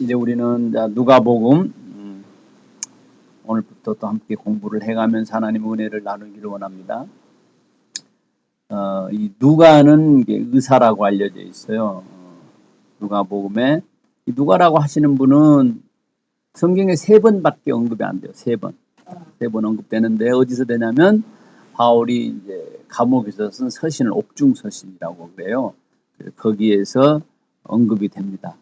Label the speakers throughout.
Speaker 1: 이제 우리는 자, 누가복음 음, 오늘부터 또 함께 공부를 해가면서 하나님의 은혜를 나누기를 원합니다. 어, 이 누가는 의사라고 알려져 있어요. 어, 누가복음에 이 누가라고 하시는 분은 성경에 세 번밖에 언급이 안 돼요. 세 번. 세 번 언급되는데 어디서 되냐면 바울이 이제 감옥에서 쓴 서신을 옥중 서신이라고 그래요. 거기에서 언급이 됩니다.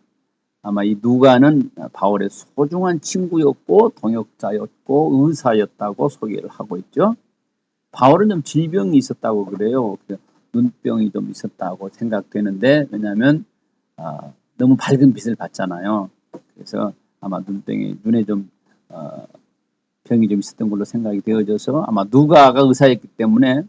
Speaker 1: 아마 이 누가는 바울의 소중한 친구였고 동역자였고 의사였다고 소개를 하고 있죠. 바울은 좀 질병이 있었다고 그래요. 그 눈병이 좀 있었다고 생각되는데 왜냐하면 아, 너무 밝은 빛을 받잖아요. 그래서 아마 눈병이 눈에 좀 어, 병이 좀 있었던 걸로 생각이 되어져서 아마 누가가 의사였기 때문에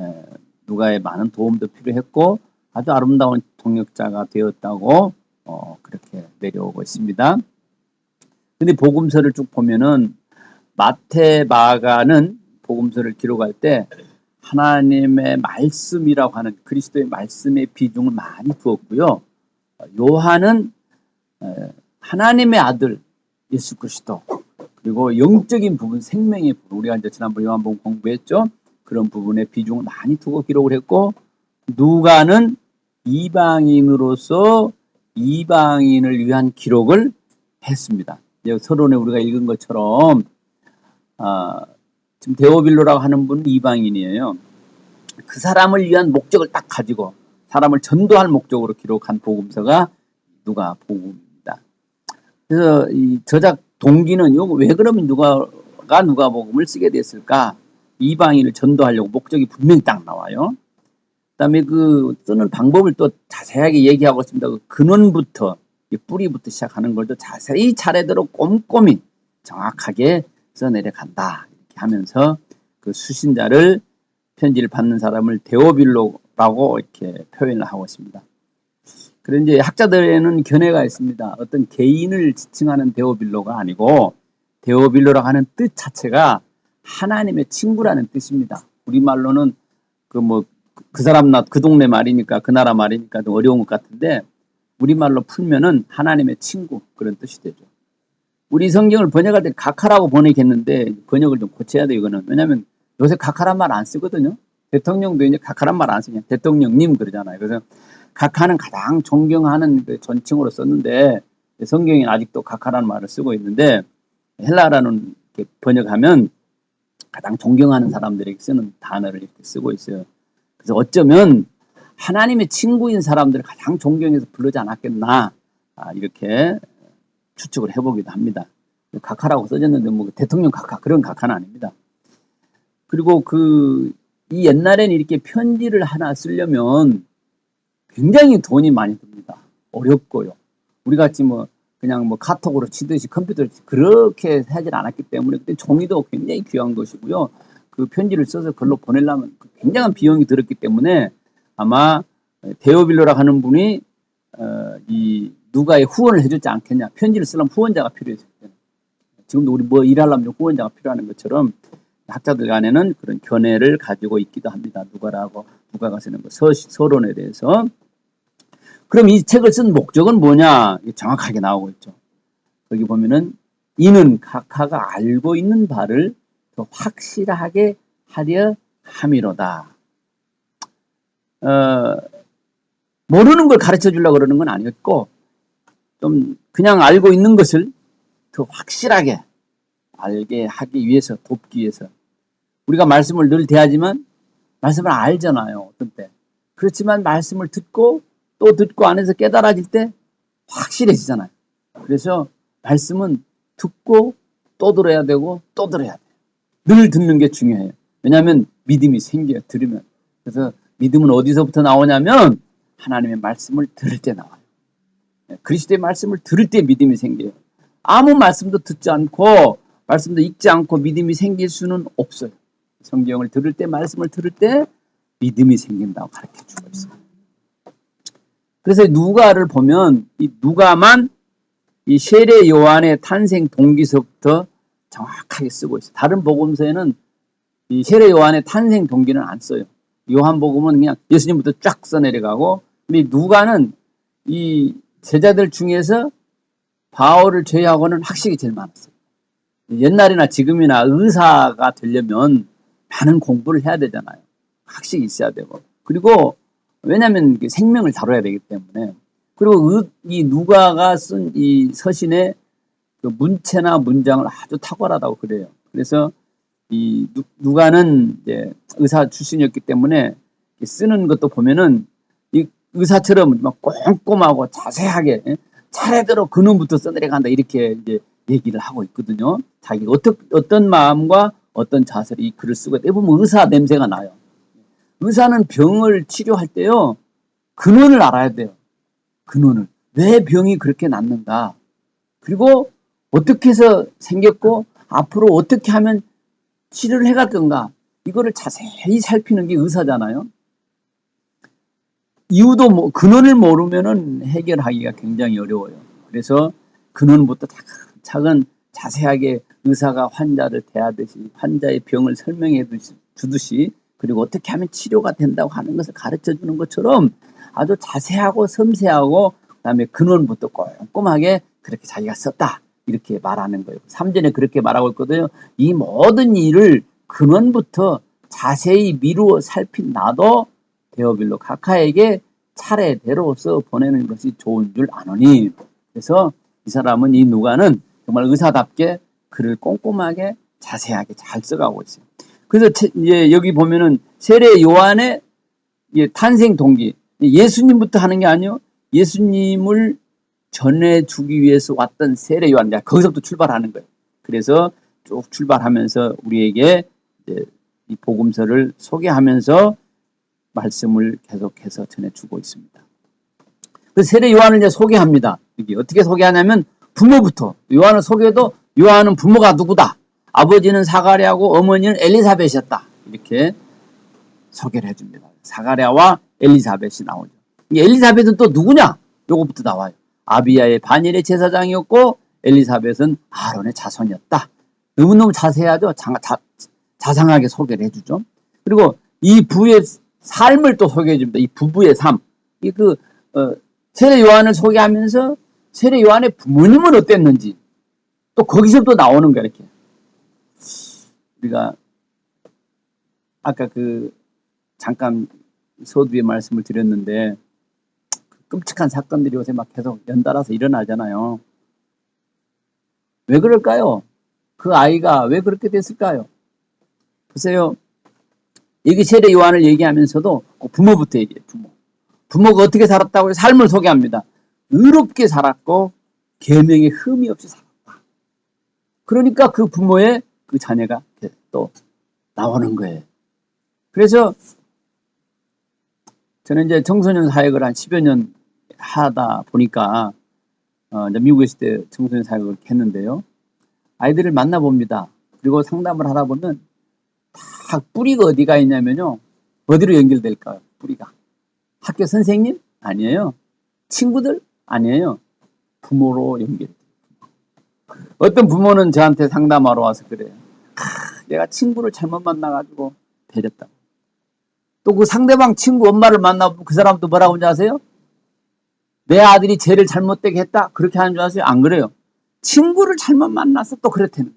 Speaker 1: 에, 누가의 많은 도움도 필요했고 아주 아름다운 동역자가 되었다고 어, 그렇게 내려오고 있습니다. 근데 복음서를 쭉 보면은 마태, 마가는 복음서를 기록할 때 하나님의 말씀이라고 하는 그리스도의 말씀의 비중을 많이 두었고요. 요한은 에, 하나님의 아들 예수 그리스도 그리고 영적인 부분 생명의 부분 우리가 이제 지난번 요한복음 공부했죠. 그런 부분에 비중을 많이 두고 기록을 했고 누가는 이방인으로서 이방인을 위한 기록을 했습니다. 서론에 우리가 읽은 것처럼 아, 지금 데오빌로라고 하는 분은 이방인이에요. 그 사람을 위한 목적을 딱 가지고 사람을 전도할 목적으로 기록한 복음서가 누가 복음입니다. 그래서 이 저작 동기는 요. 왜 그러면 누가가 누가 복음을 쓰게 됐을까? 이방인을 전도하려고 목적이 분명히 딱 나와요. 그다음에 그 쓰는 방법을 또 자세하게 얘기하고 있습니다. 그 근원부터 이 뿌리부터 시작하는 걸 또 자세히 차례대로 꼼꼼히 정확하게 써내려간다 이렇게 하면서 그 수신자를 편지를 받는 사람을 데오빌로라고 이렇게 표현을 하고 있습니다. 그런데 이제 학자들에는 견해가 있습니다. 어떤 개인을 지칭하는 데오빌로가 아니고 데오빌로라고 하는 뜻 자체가 하나님의 친구라는 뜻입니다. 우리말로는 그 뭐 그 사람 나 그 동네 말이니까 그 나라 말이니까 좀 어려운 것 같은데 우리말로 풀면은 하나님의 친구 그런 뜻이 되죠. 우리 성경을 번역할 때 각하라고 번역했는데 번역을 좀 고쳐야 돼 이거는 왜냐하면 요새 각하란 말 안 쓰거든요. 대통령도 이제 각하란 말 안 쓰냐 대통령님 그러잖아요. 그래서 각하는 가장 존경하는 그 존칭으로 썼는데 성경에는 아직도 각하라는 말을 쓰고 있는데 헬라라는 번역하면 가장 존경하는 사람들에게 쓰는 단어를 이렇게 쓰고 있어요. 그래서 어쩌면 하나님의 친구인 사람들을 가장 존경해서 부르지 않았겠나 아, 이렇게 추측을 해보기도 합니다. 각하라고 써졌는데 뭐 대통령 각하 그런 각하는 아닙니다. 그리고 그 이 옛날에는 이렇게 편지를 하나 쓰려면 굉장히 돈이 많이 듭니다. 어렵고요. 우리 같이 뭐 그냥 뭐 카톡으로 치듯이 컴퓨터로 치듯이 그렇게 하질 않았기 때문에 그때 종이도 굉장히 귀한 것이고요. 그 편지를 써서 글로 보내려면 굉장한 비용이 들었기 때문에 아마 데오빌로라 하는 분이 어, 이 누가의 후원을 해줬지 않겠냐. 편지를 쓰려면 후원자가 때. 지금도 우리 뭐 일하려면 후원자가 필요한 것처럼 학자들 간에는 그런 견해를 가지고 있기도 합니다. 누가라고 누가가 쓰는 거 서, 서론에 대해서. 그럼 이 책을 쓴 목적은 뭐냐? 정확하게 나오고 있죠. 여기 보면은 이는 각하가 알고 있는 바를 더 확실하게 하려 함이로다. 어, 모르는 걸 가르쳐 주려고 그러는 건 아니었고, 좀 그냥 알고 있는 것을 더 확실하게 알게 하기 위해서, 돕기 위해서. 우리가 말씀을 늘 대하지만, 말씀을 알잖아요, 어떤 때. 그렇지만 말씀을 듣고, 또 듣고 안에서 깨달아질 때 확실해지잖아요. 그래서 말씀은 듣고 또 들어야 되고 또 들어야 돼요. 늘 듣는 게 중요해요. 왜냐하면 믿음이 생겨요. 들으면. 그래서 믿음은 어디서부터 나오냐면 하나님의 말씀을 들을 때 나와요. 그리스도의 말씀을 들을 때 믿음이 생겨요. 아무 말씀도 듣지 않고 말씀도 읽지 않고 믿음이 생길 수는 없어요. 성경을 들을 때 말씀을 들을 때 믿음이 생긴다고 가르쳐 주고 있어요. 그래서 누가를 보면 이 누가만 이 세례 요한의 탄생 동기서부터 정확하게 쓰고 있어요. 다른 복음서에는 이 세례 요한의 탄생 동기는 안 써요. 요한복음은 그냥 예수님부터 쫙 써내려가고 근데 누가는 이 제자들 중에서 바울을 제외하고는 학식이 제일 많았어요. 옛날이나 지금이나 의사가 되려면 많은 공부를 해야 되잖아요. 학식이 있어야 되고. 그리고 왜냐하면 이게 생명을 다뤄야 되기 때문에. 그리고 의- 이 누가가 쓴 이 서신의 그 문체나 문장을 아주 탁월하다고 그래요. 그래서 이 누- 누가는 이제 의사 출신이었기 때문에 쓰는 것도 보면은 이 의사처럼 막 꼼꼼하고 자세하게 예? 차례대로 근원부터 써내려간다 이렇게 이제 얘기를 하고 있거든요. 자기 어떤 어떤 마음과 어떤 자세로 이 글을 쓰고. 보면 의사 냄새가 나요. 의사는 병을 치료할 때요 근원을 알아야 돼요. 근원을 왜 병이 그렇게 낫는가 그리고 어떻게 해서 생겼고 앞으로 어떻게 하면 치료를 해갈 건가 이거를 자세히 살피는 게 의사잖아요. 이유도 뭐 근원을 모르면은 해결하기가 굉장히 어려워요. 그래서 근원부터 차근차근 자세하게 의사가 환자를 대하듯이 환자의 병을 설명해 주듯이 그리고 어떻게 하면 치료가 된다고 하는 것을 가르쳐 주는 것처럼 아주 자세하고 섬세하고 그다음에 근원부터 꼼꼼하게 그렇게 자기가 썼다 이렇게 말하는 거예요. 3전에 그렇게 말하고 있거든요. 이 모든 일을 근원부터 자세히 미루어 살핀 나도 데오빌로 카카에게 차례대로 써 보내는 것이 좋은 줄 아노니 그래서 이 사람은 이 누가는 정말 의사답게 글을 꼼꼼하게 자세하게 잘 써가고 있어요. 그래서 체- 이제 여기 보면은 세례 요한의 이 탄생 동기 예수님부터 하는 게 아니요 예수님을 전해주기 위해서 왔던 세례 요한 이제 거기서부터 출발하는 거예요. 그래서 쭉 출발하면서 우리에게 이 복음서를 소개하면서 말씀을 계속해서 전해주고 있습니다. 그 세례 요한을 이제 소개합니다. 여기 어떻게 소개하냐면 부모부터 요한을 소개해도 요한은 부모가 누구다. 아버지는 사가랴고 어머니는 엘리사벳이었다. 이렇게 소개를 해줍니다. 사가랴와 엘리사벳이 나오죠. 이 엘리사벳은 또 누구냐? 요거부터 나와요. 아비야의 반일의 제사장이었고 엘리사벳은 아론의 자손이었다. 너무너무 자세하죠. 자, 자, 자상하게 소개를 해주죠. 그리고 이 부의 삶을 또 소개해 줍니다. 이 부부의 삶. 이 그, 어, 세례 요한을 소개하면서 세례 요한의 부모님은 어땠는지 또 거기서부터 나오는 거야, 이렇게. 우리가 아까 그 잠깐 서두에 말씀을 드렸는데 그 끔찍한 사건들이 요새 막 계속 연달아서 일어나잖아요. 왜 그럴까요? 그 아이가 왜 그렇게 됐을까요? 보세요. 여기 세례 요한을 얘기하면서도 꼭 부모부터 얘기해요. 부모. 부모가 어떻게 살았다고 삶을 소개합니다. 의롭게 살았고 계명에 흠이 없이 살았다. 그러니까 그 부모의 그 자녀가 또 나오는 거예요. 그래서 저는 이제 청소년 사역을 한 10여 년 하다 보니까 어, 미국에 있을 때 청소년 사역을 했는데요. 아이들을 만나봅니다. 그리고 상담을 하다 보면 다 뿌리가 어디가 있냐면요. 어디로 연결될까요? 뿌리가. 학교 선생님? 아니에요. 친구들? 아니에요. 부모로 연결. 어떤 부모는 저한테 상담하러 와서 그래요. 아, 내가 친구를 잘못 만나가지고 배렸다. 또 그 상대방 친구 엄마를 만나보면 그 사람도 뭐라고 하는지 아세요? 내 아들이 죄를 잘못되게 했다. 그렇게 하는 줄 아세요? 안 그래요. 친구를 잘못 만나서 또 그렇다는.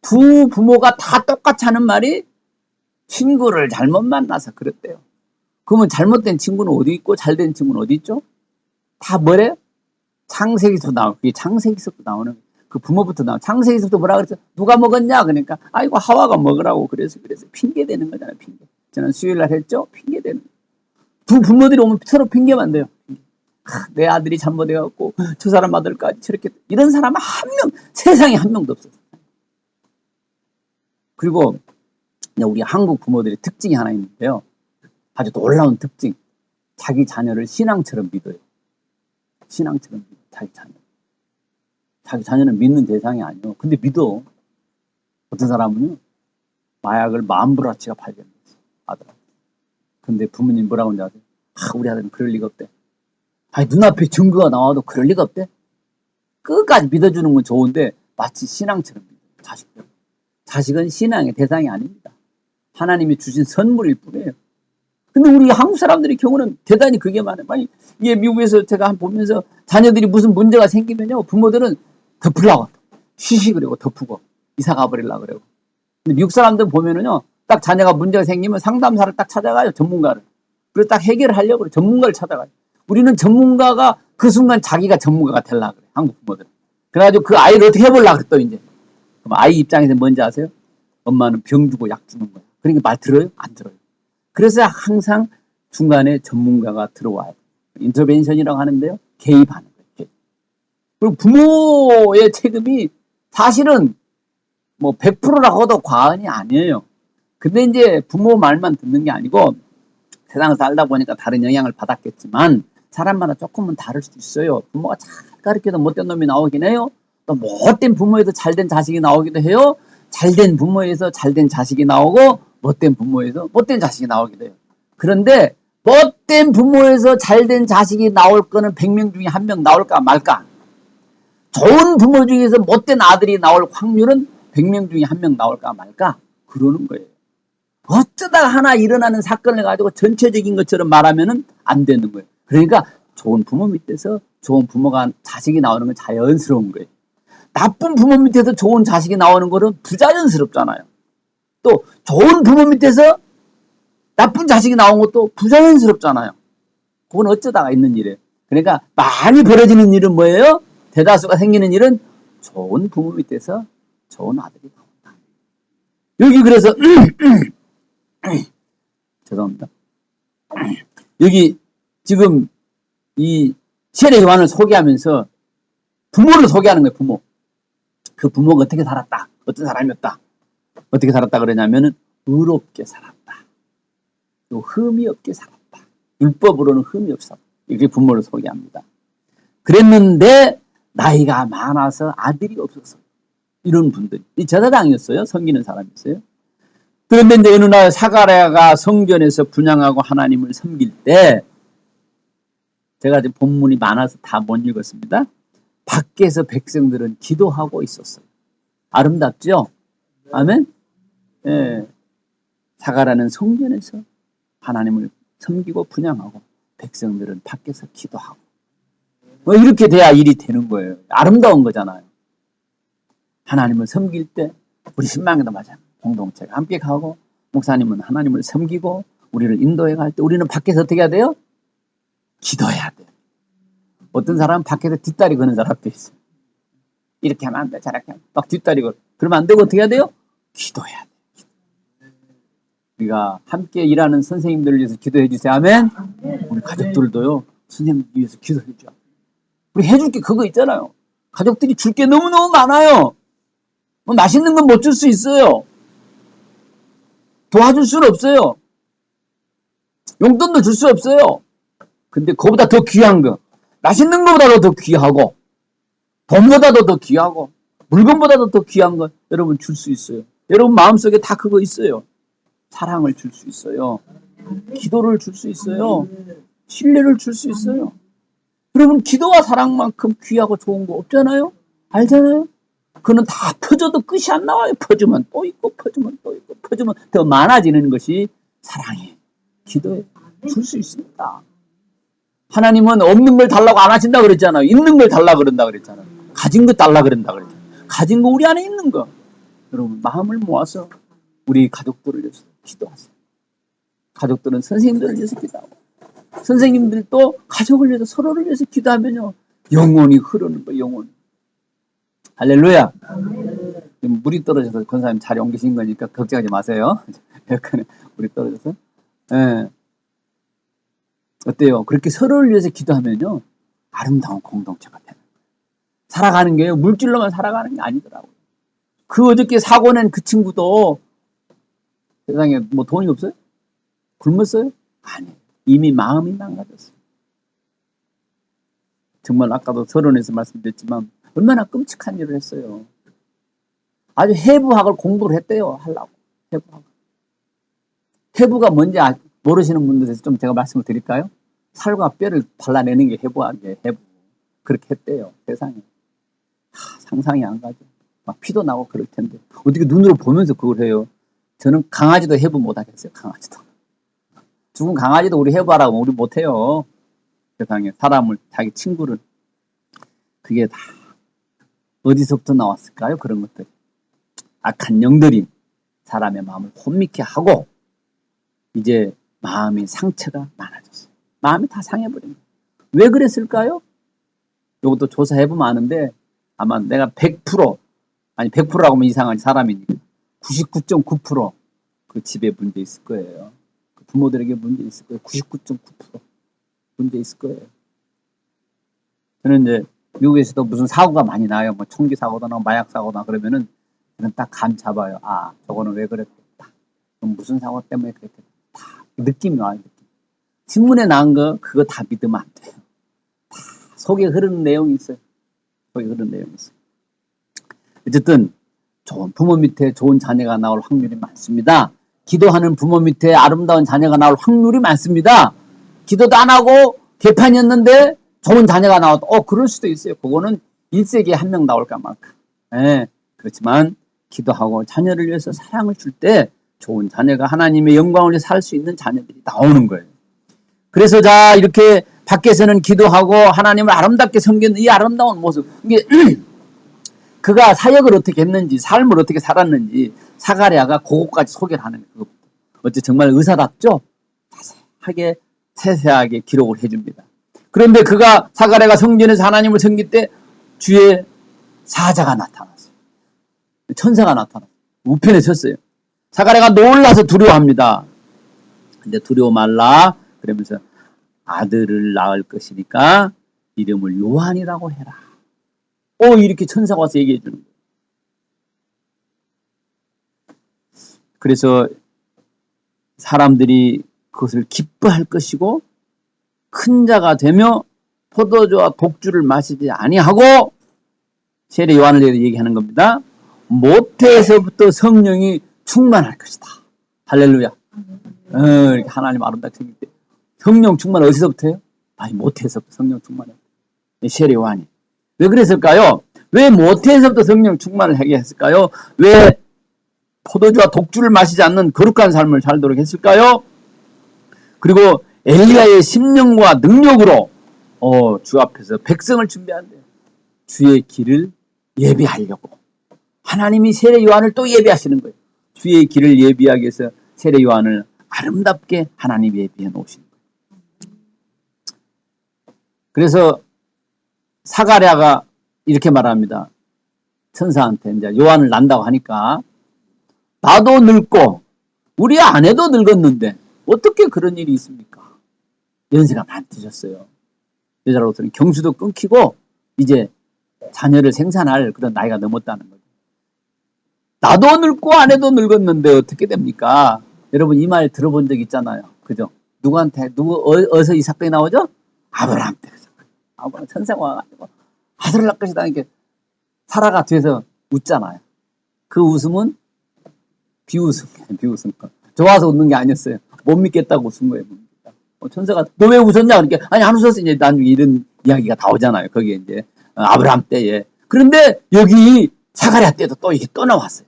Speaker 1: 두 부모가 다 똑같이 하는 말이 친구를 잘못 만나서 그랬대요. 그러면 잘못된 친구는 어디 있고 잘된 친구는 어디 있죠? 다 뭐래요? 창세기서 나오고 그게 창세기서부터 나오는. 그 부모부터 나와. 창세기서부터 뭐라 그랬어? 누가 먹었냐? 그러니까 아이고 하와가 먹으라고 그래서 그래서 핑계 대는 거잖아요. 핑계. 저는 수요일 날 했죠. 핑계 대는. 두 부모들이 오면 서로 핑계만 대요. 아, 내 아들이 잘못해갖고 저 사람 아들까지 저렇게 이런 사람은 한 명 세상에 한 명도 없어요. 그리고 우리 한국 부모들의 특징이 하나 있는데요. 아주 놀라운 특징. 자기 자녀를 신앙처럼 믿어요. 신앙처럼 믿어. 자기 자녀. 자기 자녀는 믿는 대상이 아니요. 근데 믿어. 어떤 사람은요. 마약을 만불어치가 발견했어. 아들한테. 근데 부모님 뭐라고 하는지 아세요? 아, 우리 아들은 그럴 리가 없대. 아니, 눈앞에 증거가 나와도 그럴 리가 없대. 끝까지 믿어주는 건 좋은데 마치 신앙처럼. 자식들. 자식은 신앙의 대상이 아닙니다. 하나님이 주신 선물일 뿐이에요. 근데 우리 한국 사람들의 경우는 대단히 그게 많아요. 많이 이게 미국에서 제가 한 보면서 자녀들이 무슨 문제가 생기면요 부모들은 덮으려고 쉬시 그러고 덮고 이사 가버리려고 그러고. 근데 미국 사람들 보면은요 딱 자녀가 문제가 생기면 상담사를 딱 찾아가요 전문가를. 그래서 딱 해결을 하려고 그래 전문가를 찾아가요. 우리는 전문가가 그 순간 자기가 전문가가 되려고 그래 한국 부모들. 그래가지고 그 아이를 어떻게 해보려고 또 이제. 그럼 아이 입장에서 뭔지 아세요? 엄마는 병 주고 약 주는 거야. 그러니까 말 들어요? 안 들어요. 그래서 항상 중간에 전문가가 들어와요. 인터벤션이라고 하는데요. 개입하는 거예요. 그리고 부모의 책임이 사실은 뭐 100%라고 해도 과언이 아니에요. 근데 이제 부모 말만 듣는 게 아니고 세상을 살다 보니까 다른 영향을 받았겠지만 사람마다 조금은 다를 수 있어요. 부모가 잘 가르쳐도 못된 놈이 나오긴 해요. 또 못된 부모에서 잘된 자식이 나오기도 해요. 잘된 부모에서 잘된 자식이 나오고 못된 부모에서 못된 자식이 나오기도 해요. 그런데 못된 부모에서 잘된 자식이 나올 거는 100명 중에 한 명 나올까 말까? 좋은 부모 중에서 못된 아들이 나올 확률은 100명 중에 한 명 나올까 말까? 그러는 거예요. 어쩌다가 하나 일어나는 사건을 가지고 전체적인 것처럼 말하면 안 되는 거예요. 그러니까 좋은 부모 밑에서 좋은 부모가 자식이 나오는 건 자연스러운 거예요. 나쁜 부모 밑에서 좋은 자식이 나오는 거는 부자연스럽잖아요. 또 좋은 부모 밑에서 나쁜 자식이 나온 것도 부자연스럽잖아요. 그건 어쩌다가 있는 일이에요. 그러니까 많이 벌어지는 일은 뭐예요? 대다수가 생기는 일은 좋은 부모 밑에서 좋은 아들이 나온다. 여기 그래서 죄송합니다. 여기 지금 이 세례 요한을 소개하면서 부모를 소개하는 거예요. 부모. 그 부모가 어떻게 살았다. 어떤 사람이었다. 어떻게 살았다 그러냐면은 의롭게 살았다. 또 흠이 없게 살았다. 율법으로는 흠이 없었다. 이렇게 부모를 소개합니다. 그랬는데 나이가 많아서 아들이 없어서 이런 분들이 이 제사장이었어요. 섬기는 사람이었어요. 그런데 이제 어느 날 사가랴가 성전에서 분양하고 하나님을 섬길 때 제가 지금 본문이 많아서 다 못 읽었습니다. 밖에서 백성들은 기도하고 있었어요. 아름답죠? 아멘? 예. 사가라는 성전에서 하나님을 섬기고 분양하고 백성들은 밖에서 기도하고 뭐 이렇게 돼야 일이 되는 거예요. 아름다운 거잖아요. 하나님을 섬길 때 우리 신망에도 맞아 공동체가 함께 가고 목사님은 하나님을 섬기고 우리를 인도해 갈 때 우리는 밖에서 어떻게 해야 돼요? 기도해야 돼요. 어떤 사람은 밖에서 뒷다리 거는 사람도 있어요. 이렇게 하면 안 돼, 저렇게 하면 막 뒷다리 걸. 그러면 안 되고 어떻게 해야 돼요? 기도해야 돼. 우리가 함께 일하는 선생님들을 위해서 기도해 주세요. 아멘. 우리 가족들도요. 선생님 위해서 기도해 줘. 우리 해줄 게 그거 있잖아요. 가족들이 줄 게 너무너무 많아요. 뭐 맛있는 건 못 줄 수 있어요. 도와줄 수는 없어요. 용돈도 줄 수 없어요. 근데 그보다 더 귀한 거. 맛있는 것보다도 더 귀하고 돈보다도 더 귀하고 물건보다도 더 귀한 거 여러분 줄 수 있어요. 여러분 마음속에 다 그거 있어요. 사랑을 줄 수 있어요. 기도를 줄 수 있어요. 신뢰를 줄 수 있어요. 여러분 기도와 사랑만큼 귀하고 좋은 거 없잖아요? 알잖아요? 그는 다 퍼져도 끝이 안 나와요. 퍼주면 또 있고 퍼주면 또 있고 퍼주면 더 많아지는 것이 사랑이에요. 기도에 줄 수 있습니다. 하나님은 없는 걸 달라고 안 하신다 그랬잖아요. 있는 걸 달라 그런다 그랬잖아요. 가진 거 달라 그런다 그랬잖아요. 가진 거 우리 안에 있는 거. 여러분 마음을 모아서 우리 가족들을 위해서 기도하세요. 가족들은 선생님들을 위해서 기도하고 선생님들도 가족을 위해서 서로를 위해서 기도하면요. 영원히 흐르는 거 영원. 할렐루야. 물이 떨어져서 권사님 자리 옮기신 거니까 걱정하지 마세요. 약간 물이 떨어져서. 예. 어때요? 그렇게 서로를 위해서 기도하면요. 아름다운 공동체가 되는 거예요. 살아가는 게요. 물질로만 살아가는 게 아니더라고요. 그 어저께 사고 낸 그 친구도 세상에 뭐 돈이 없어요? 굶었어요? 아니 이미 마음이 망가졌어요. 정말 아까도 서론에서 말씀드렸지만 얼마나 끔찍한 일을 했어요. 아주 해부학을 공부를 했대요. 하려고. 해부학. 해부가 뭔지 아, 모르시는 분들에서 좀 제가 말씀을 드릴까요? 살과 뼈를 발라내는 게 해부학이에요. 해부. 그렇게 했대요. 세상에. 하, 상상이 안 가죠. 막 피도 나고 그럴 텐데. 어떻게 눈으로 보면서 그걸 해요? 저는 강아지도 해부 못 하겠어요. 강아지도. 죽은 강아지도 우리 해봐라고 우리 못 해요. 세상에 사람을 자기 친구를 그게 다 어디서부터 나왔을까요? 그런 것들 악한 영들이 사람의 마음을 혼미케 하고 이제 마음의 상처가 많아졌어요. 마음이 다 상해버린 거예요. 왜 그랬을까요? 이것도 조사해보면 아는데 아마 내가 100% 아니 100%라고 하면 이상하지 사람이니까 99.9%그 집에 문제 있을 거예요. 그 부모들에게 문제 있을 거예요. 99.9% 문제 있을 거예요. 저는 이제 미국에서도 무슨 사고가 많이 나요. 뭐 총기 사고나 마약 사고나 그러면은 저는 딱 감 잡아요. 아 저거는 왜 그랬겠다. 무슨 사고 때문에 그랬겠다. 다 느낌이 와요. 느낌. 신문에 나온 거 그거 다 믿으면 안 돼요. 다 속에 흐르는 내용이 있어요. 속에 흐르는 내용이 있어요. 어쨌든 좋은 부모 밑에 좋은 자녀가 나올 확률이 많습니다. 기도하는 부모 밑에 아름다운 자녀가 나올 확률이 많습니다. 기도도 안 하고 개판이었는데 좋은 자녀가 나왔다. 어, 그럴 수도 있어요. 그거는 일세기에 한 명 나올까 말까. 예, 그렇지만 기도하고 자녀를 위해서 사랑을 줄 때 좋은 자녀가 하나님의 영광을 살 수 있는 자녀들이 나오는 거예요. 그래서 자, 이렇게 밖에서는 기도하고 하나님을 아름답게 섬기는 이 아름다운 모습. 이게 그가 사역을 어떻게 했는지, 삶을 어떻게 살았는지 사가랴가 그것까지 소개를 하는 거예요. 어째 정말 의사답죠? 자세하게 세세하게 기록을 해줍니다. 그런데 그가 사가랴가 성전에서 하나님을 섬길 때 주의 사자가 나타났어요. 천사가 나타났어요. 우편에 섰어요. 사가랴가 놀라서 두려워합니다. 근데 두려워 말라 그러면서 아들을 낳을 것이니까 이름을 요한이라고 해라. 어 이렇게 천사가 와서 얘기해 주는 거예요. 그래서 사람들이 그것을 기뻐할 것이고 큰 자가 되며 포도주와 독주를 마시지 아니하고 세례 요한을 얘기하는 겁니다. 모태에서부터 성령이 충만할 것이다. 할렐루야. 어, 이렇게 하나님 아름답게 생길 때 성령 충만 어디서부터요? 아니 모태에서부터 성령 충만해. 세례 요한이 왜 그랬을까요? 왜 모태에서부터 성령 충만을 하게 했을까요? 왜 포도주와 독주를 마시지 않는 거룩한 삶을 살도록 했을까요? 그리고 엘리야의 심령과 능력으로 어, 주 앞에서 백성을 준비한대요. 주의 길을 예비하려고. 하나님이 세례 요한을 또 예비하시는 거예요. 주의 길을 예비하기 위해서 세례 요한을 아름답게 하나님 예비해 놓으신 거예요. 그래서 사가랴가 이렇게 말합니다. 천사한테 이제 요한을 난다고 하니까 나도 늙고 우리 아내도 늙었는데 어떻게 그런 일이 있습니까? 연세가 많으셨어요. 여자로서는 경수도 끊기고 이제 자녀를 생산할 그런 나이가 넘었다는 거죠. 나도 늙고 아내도 늙었는데 어떻게 됩니까? 여러분 이 말 들어본 적 있잖아요. 그죠? 누구한테 누구 어, 어디서 이 사건이 나오죠? 아브라함 때. 아브라함 천사가 와가지고 아들을 낳을 것이다. 이렇게 사라가 뒤에서 웃잖아요. 그 웃음은 비웃음, 비웃음. 좋아서 웃는 게 아니었어요. 못 믿겠다고 웃은 거예요. 어, 천사가 너 왜 웃었냐? 그러니까 아니 안 웃었어. 이제 나중에 이런 이야기가 나오잖아요. 거기에 이제 어, 아브라함 때에. 그런데 여기 사가랴 때도 또 이게 또 나왔어요.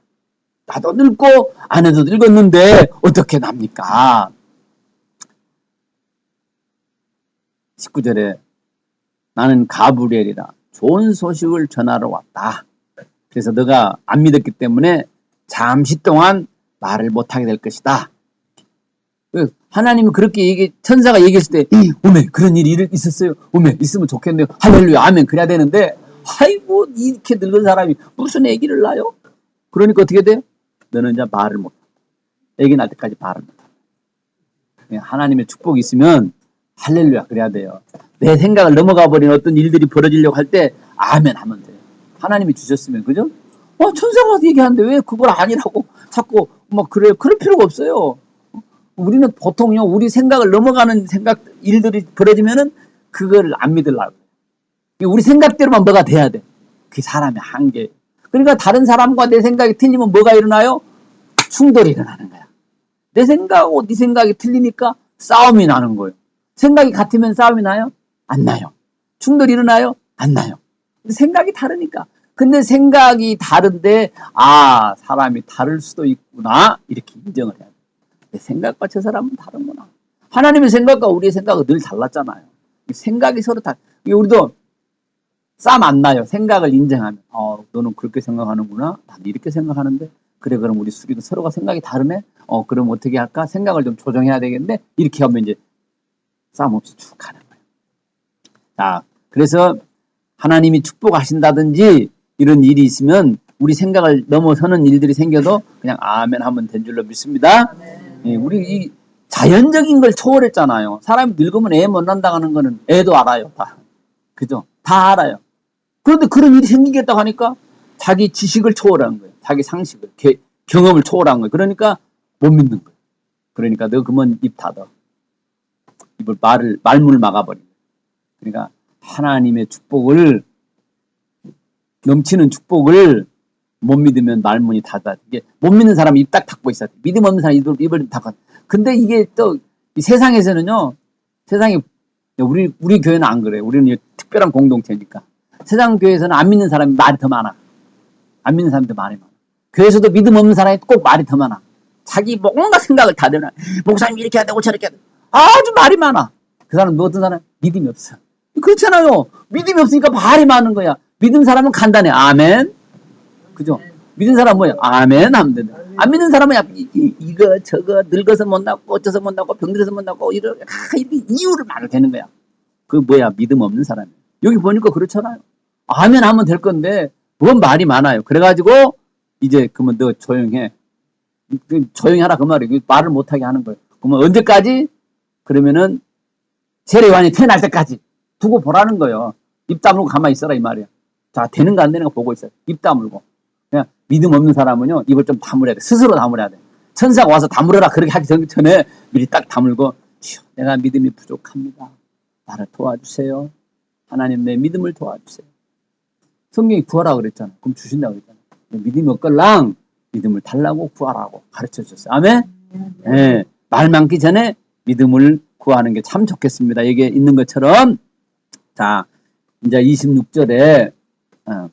Speaker 1: 나도 늙고 아내도 늙었는데 어떻게 납니까? 19절에 나는 가브리엘이라 좋은 소식을 전하러 왔다. 그래서 너가 안 믿었기 때문에 잠시 동안 말을 못하게 될 것이다. 그 하나님이 그렇게 얘기, 천사가 얘기했을 때, 오메, 그런 일이 있었어요. 오메, 있으면 좋겠네요. 할렐루야, 아멘. 그래야 되는데, 아이고, 이렇게 늙은 사람이 무슨 애기를 낳아요? 그러니까 어떻게 돼요? 너는 이제 말을 못, 애기 낳을 때까지 말을 못. 하나님의 축복이 있으면, 할렐루야, 그래야 돼요. 내 생각을 넘어가 버린 어떤 일들이 벌어지려고 할 때, 아멘 하면 돼요. 하나님이 주셨으면, 그죠? 어, 천사가 얘기하는데 왜 그걸 아니라고 자꾸 막 그래요? 그럴 필요가 없어요. 우리는 보통요, 우리 생각을 넘어가는 생각, 일들이 벌어지면은 그걸 안 믿으려고. 우리 생각대로만 뭐가 돼야 돼. 그 사람의 한계. 그러니까 다른 사람과 내 생각이 틀리면 뭐가 일어나요? 충돌이 일어나는 거야. 내 생각하고 네 생각이 틀리니까 싸움이 나는 거예요. 생각이 같으면 싸움이 나요? 안 나요. 충돌이 일어나요? 안 나요. 생각이 다르니까. 근데 생각이 다른데, 아, 사람이 다를 수도 있구나. 이렇게 인정을 해야 돼. 내 생각과 저 사람은 다른구나. 하나님의 생각과 우리의 생각은 늘 달랐잖아요. 생각이 서로 다, 우리도 싸움 안 나요. 생각을 인정하면. 어, 너는 그렇게 생각하는구나. 나도 이렇게 생각하는데. 그래, 그럼 우리 수리도 서로가 생각이 다르네. 어, 그럼 어떻게 할까? 생각을 좀 조정해야 되겠는데. 이렇게 하면 이제 싸움 없이 쭉 가는 거예요. 자, 그래서 하나님이 축복하신다든지 이런 일이 있으면 우리 생각을 넘어서는 일들이 생겨도 그냥 아멘 하면 된 줄로 믿습니다. 예, 우리 이 자연적인 걸 초월했잖아요. 사람이 늙으면 애 못 난다는 거는 애도 알아요. 다. 그죠? 다 알아요. 그런데 그런 일이 생기겠다고 하니까 자기 지식을 초월한 거예요. 자기 상식을, 개- 경험을 초월한 거예요. 그러니까 못 믿는 거예요. 그러니까 너 그만 입 닫아. 입을 말을, 말문을 막아버린 거예요. 그러니까 하나님의 축복을, 넘치는 축복을 못 믿으면 말문이 닫아. 이게 못 믿는 사람이 입딱 닫고 있어요. 믿음 없는 사람이 입을, 입을 닫고. 근데 이게 또이 세상에서는요, 세상에 우리 우리 교회는 안 그래요. 우리는 이 특별한 공동체니까. 세상 교회에서는 안 믿는 사람이 말이 더 많아. 안 믿는 사람도 말이 많아. 교회에서도 믿음 없는 사람이 꼭 말이 더 많아. 자기 뭔가 생각을 다 내놔. 목사님 이렇게 해야 되고 저렇게 해야 되고. 아주 말이 많아. 그 사람 뭐 어떤 사람 믿음이 없어. 그렇잖아요. 믿음이 없으니까 말이 많은 거야. 믿는 사람은 간단해. 아멘. 그죠? 믿는 사람 뭐야? 아멘 하면 된다. 안 믿는 사람은 야, 이, 이- 이거 저거 늙어서 못 낳고 어쩌서 못 낳고 병들어서 못 낳고 이런 아, 이렇게 이유를 말을 되는 거야. 그 뭐야 믿음 없는 사람이야. 여기 보니까 그렇잖아요. 아멘 하면 될 건데 뭔 말이 많아요. 그래가지고 이제 그러면 너 조용해. 그 조용히 하라 그 말이에요. 말을 못하게 하는 거예요. 그러면 언제까지? 그러면은 세례요한이 태어날 때까지 두고 보라는 거예요. 입 다물고 가만히 있어라 이 말이야. 자 되는가 안 되는가 보고 있어요. 입 다물고. 그냥 믿음 없는 사람은요 입을 좀 다물어야 돼. 스스로 다물어야 돼. 천사가 와서 다물어라 그렇게 하기 전- 전에 미리 딱 다물고 내가 믿음이 부족합니다. 나를 도와주세요. 하나님 내 믿음을 도와주세요. 성경이 구하라 그랬잖아. 그럼 주신다고 그랬잖아. 믿음이 없걸랑 믿음을 달라고 구하라고 가르쳐 주셨어요. 아멘. 예, 말 많기 전에 믿음을 구하는 게 참 좋겠습니다. 여기에 있는 것처럼 자 이제 26절에 어,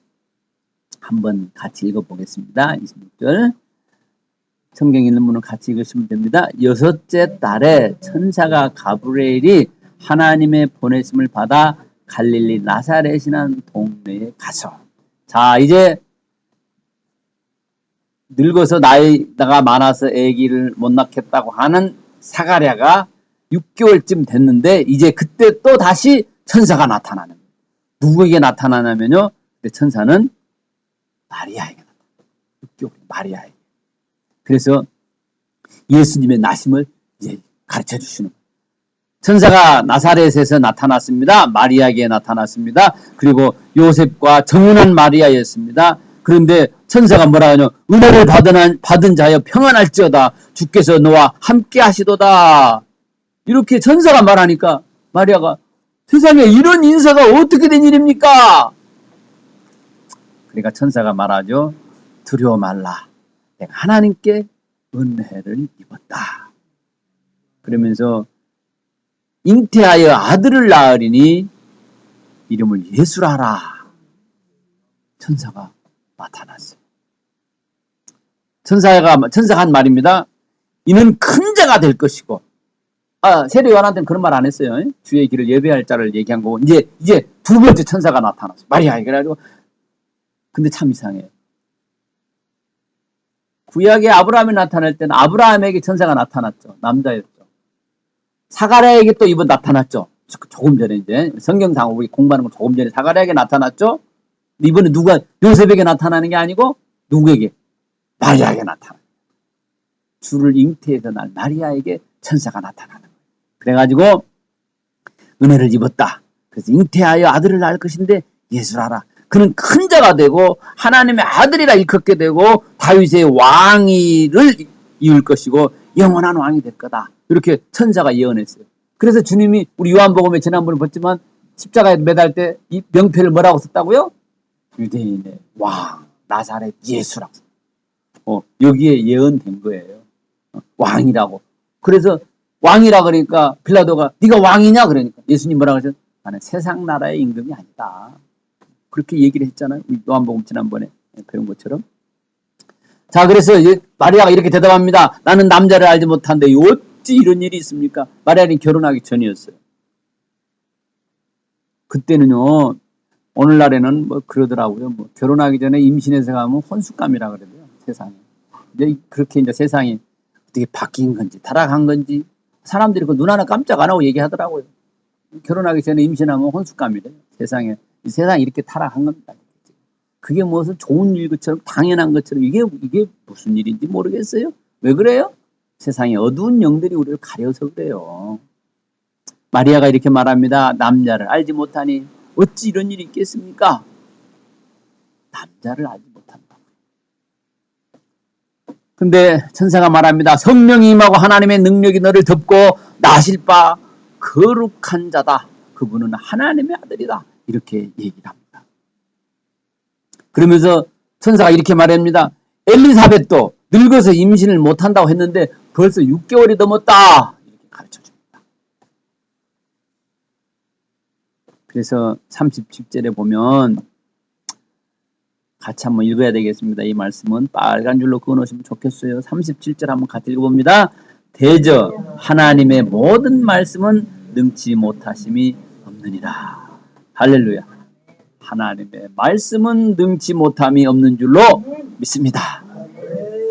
Speaker 1: 한번 같이 읽어보겠습니다. 26절 성경 있는 분은 같이 읽으시면 됩니다. 여섯째 달에 천사가 가브리엘이 하나님의 보내심을 받아 갈릴리 나사렛이라는 동네에 가서 자 이제 늙어서 나이가 많아서 아기를 못 낳겠다고 하는 사가랴가 6개월쯤 됐는데 이제 그때 또 다시 천사가 나타나는 거예요. 누구에게 나타나냐면요. 근데 천사는 마리아에게 나타나. 6개월 마리아에게. 그래서 예수님의 나심을 이제 가르쳐 주시는 거예요. 천사가 나사렛에서 나타났습니다. 마리아에게 나타났습니다. 그리고 요셉과 정은한 마리아였습니다. 그런데 천사가 뭐라 하냐? 은혜를 받은, 받은 자여 평안할지어다. 주께서 너와 함께 하시도다. 이렇게 천사가 말하니까 마리아가 세상에 이런 인사가 어떻게 된 일입니까? 그러니까 천사가 말하죠. 두려워 말라. 내가 하나님께 은혜를 입었다. 그러면서 잉태하여 아들을 낳으리니 이름을 예수라 하라. 천사가 나타났어요. 천사가 천사가 한 말입니다. 이는 큰 자가 될 것이고 아, 세례 요한한테는 그런 말 안 했어요. 주의 길을 예배할 자를 얘기한 거고 이제 이제 두 번째 천사가 나타났어. 마리아 그래가지고 근데 참 이상해요. 구약의 아브라함이 나타날 때는 아브라함에게 천사가 나타났죠. 남자였죠. 사가랴에게 또 이번 나타났죠. 조금 전에 이제 성경상 우리 공부하는 거 조금 전에 사가랴에게 나타났죠. 이번에 누가 요셉에게 나타나는 게 아니고 누구에게 마리아에게 나타나. 주를 잉태해서 날 마리아에게 천사가 나타나는 거예요. 그래가지고 은혜를 입었다. 그래서 잉태하여 아들을 낳을 것인데 예수라라. 그는 큰 자가 되고 하나님의 아들이라 일컫게 되고 다윗의 왕위를 이을 것이고 영원한 왕이 될 거다. 이렇게 천사가 예언했어요. 그래서 주님이 우리 요한복음에 지난번에 봤지만 십자가에 매달 때 이 명패를 뭐라고 썼다고요? 유대인의 왕 나사렛 예수라고. 어, 여기에 예언된 거예요. 어, 왕이라고. 그래서 왕이라 그러니까 빌라도가 네가 왕이냐 그러니까 예수님 뭐라고 하셨? 나는 세상 나라의 임금이 아니다. 그렇게 얘기를 했잖아요. 요한복음 지난번에 배운 것처럼. 자, 그래서 마리아가 이렇게 대답합니다. 나는 남자를 알지 못한데 어찌 이런 일이 있습니까? 마리아는 결혼하기 전이었어요. 그때는요, 오늘날에는 뭐 그러더라고요. 뭐 결혼하기 전에 임신해서 가면 혼숙감이라 그러대요. 세상에. 이제 그렇게 이제 세상이 어떻게 바뀐 건지, 타락한 건지, 사람들이 그 눈 하나 깜짝 안 하고 얘기하더라고요. 결혼하기 전에 임신하면 혼숙감이래요. 세상에. 이 세상이 이렇게 타락한 겁니다. 그게 무슨 좋은 일 것처럼 당연한 것처럼 이게 이게 무슨 일인지 모르겠어요. 왜 그래요? 세상에 어두운 영들이 우리를 가려서 그래요. 마리아가 이렇게 말합니다. 남자를 알지 못하니 어찌 이런 일이 있겠습니까? 남자를 알지 못한다. 근데 천사가 말합니다. 성령이 임하고 하나님의 능력이 너를 덮고 나실 바 거룩한 자다. 그분은 하나님의 아들이다. 이렇게 얘기를 합니다. 그러면서 천사가 이렇게 말합니다. 엘리사벳도 늙어서 임신을 못한다고 했는데 벌써 6개월이 넘었다. 이렇게 가르쳐 줍니다. 그래서 37절에 보면 같이 한번 읽어야 되겠습니다. 이 말씀은 빨간 줄로 그어 놓으시면 좋겠어요. 37절 한번 같이 읽어봅니다. 대저 하나님의 모든 말씀은 능치 못하심이 없느니라. 할렐루야. 하나님의 말씀은 능치 못함이 없는 줄로 믿습니다.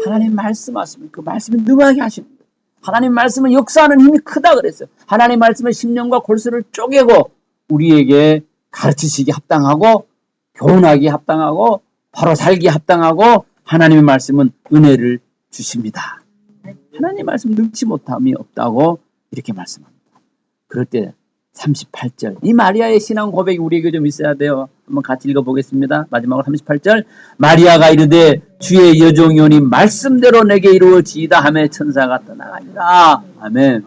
Speaker 1: 하나님 말씀하시면 그 말씀을 능하게 하십니다. 하나님 말씀은 역사하는 힘이 크다 그랬어요. 하나님 말씀은 심령과 골수를 쪼개고 우리에게 가르치시기 합당하고 교훈하기 합당하고 바로 살기 합당하고 하나님의 말씀은 은혜를 주십니다. 하나님 말씀 능치 못함이 없다고 이렇게 말씀합니다. 그럴 때 38절 이 마리아의 신앙 고백이 우리에게 좀 있어야 돼요. 한번 같이 읽어보겠습니다. 마지막으로 38절 마리아가 이르되 주의 여종이오니 말씀대로 내게 이루어지이다 하며 천사가 떠나가니라. 아멘.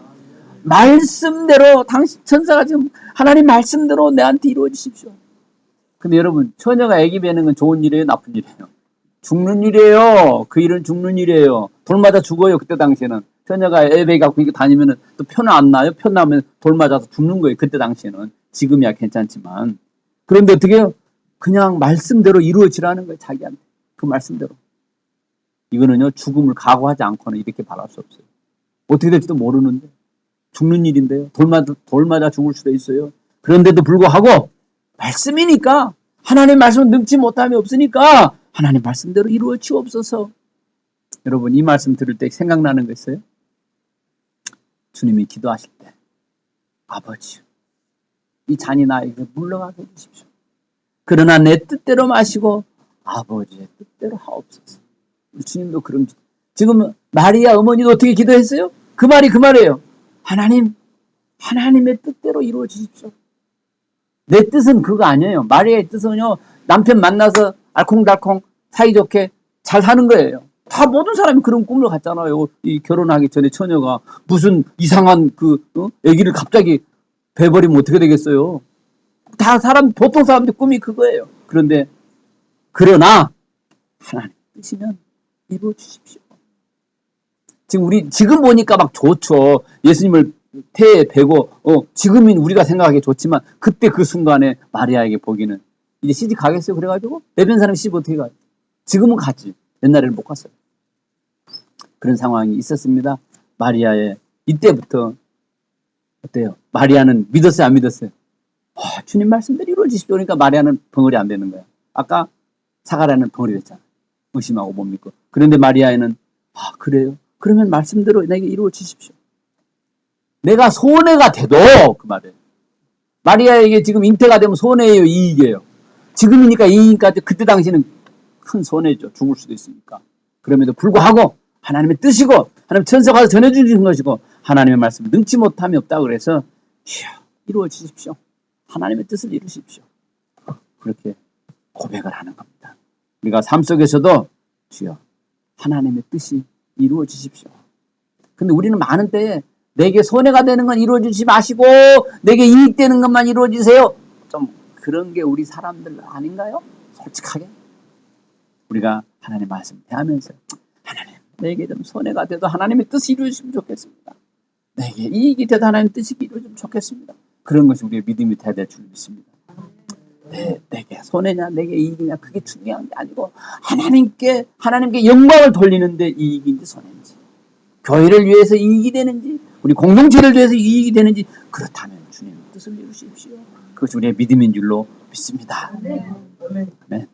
Speaker 1: 말씀대로 당신 천사가 지금 하나님 말씀대로 내한테 이루어지십시오. 근데 여러분 처녀가 아기 베는 건 좋은 일이에요, 나쁜 일이에요? 죽는 일이에요. 그 일은 죽는 일이에요. 돌마다 죽어요. 그때 당시에는 처녀가 애베 갖고 이렇게 다니면은 또 표는 안 나요. 표 나면 돌 맞아서 죽는 거예요. 그때 당시에는 지금이야 괜찮지만 그런데 어떻게 해요? 그냥 말씀대로 이루어지라는 거예요. 자기한테 그 말씀대로. 이거는요 죽음을 각오하지 않고는 이렇게 바랄 수 없어요. 어떻게 될지도 모르는데 죽는 일인데요. 돌마다 돌마다 죽을 수도 있어요. 그런데도 불구하고 말씀이니까 하나님 말씀은 능치 못함이 없으니까 하나님 말씀대로 이루어지옵소서. 여러분 이 말씀 들을 때 생각나는 거 있어요? 주님이 기도하실 때 아버지 이 잔이 나에게 물러가게 해주십시오. 그러나 내 뜻대로 마시고 아버지의 뜻대로 하옵소서. 주님도 그런. 지금 마리아 어머니도 어떻게 기도했어요? 그 말이 그 말이에요. 하나님, 하나님의 뜻대로 이루어 주십시오. 내 뜻은 그거 아니에요. 마리아의 뜻은요, 남편 만나서 알콩달콩 사이좋게 잘 사는 거예요. 다 모든 사람이 그런 꿈을 갖잖아요. 이 결혼하기 전에 처녀가 무슨 이상한 그 어? 아기를 갑자기 배버리면 어떻게 되겠어요? 다 사람 보통 사람들 꿈이 그거예요. 그런데 그러나 하나님 뜻이면 이루어 주십시오. 지금 우리 지금 보니까 막 좋죠. 예수님을 태에 베고 어 지금은 우리가 생각하기 좋지만 그때 그 순간에 마리아에게 보기는 이제 시집 가겠어요. 그래가지고 내변 사람 시집 어떻게 가요? 지금은 갔지. 옛날에는 못 갔어요. 그런 상황이 있었습니다. 마리아의 이때부터 어때요? 마리아는 믿었어요, 안 믿었어요? 와, 주님 말씀대로 이루어지십시오. 그러니까 마리아는 벙어리 안 되는 거야. 아까 사가라는 벙어리 됐잖아. 의심하고 못 믿고. 그런데 마리아에는 아, 그래요? 그러면 말씀대로 내게 이루어지십시오. 내가 손해가 돼도 그 말이에요. 마리아에게 지금 잉태가 되면 손해예요, 이익이에요. 지금이니까 이익까지 그때 당시는 큰 손해죠. 죽을 수도 있으니까. 그럼에도 불구하고 하나님의 뜻이고 하나님 천사가 와서 전해주신 것이고 하나님의 말씀을 능치 못함이 없다 그래서 이루어지십시오. 하나님의 뜻을 이루십시오. 그렇게 고백을 하는 겁니다. 우리가 삶 속에서도 주여 하나님의 뜻이 이루어지십시오. 근데 우리는 많은 때에 내게 손해가 되는 건 이루어지지 마시고 내게 이익되는 것만 이루어지세요. 좀 그런 게 우리 사람들 아닌가요? 솔직하게 우리가 하나님 말씀 대하면서 내게 좀 손해가 돼도 하나님의 뜻이 이루어지면 좋겠습니다. 내게 이익이 돼도 하나님의 뜻이 이루어지면 좋겠습니다. 그런 것이 우리의 믿음이 돼야 될 줄 믿습니다. 내, 내게 손해냐 내게 이익이냐 그게 중요한 게 아니고 하나님께 하나님께 영광을 돌리는데 이익인지 손해인지 교회를 위해서 이익이 되는지 우리 공동체를 위해서 이익이 되는지 그렇다면 주님 뜻을 이루십시오. 그것이 우리의 믿음인 줄로 믿습니다. 네.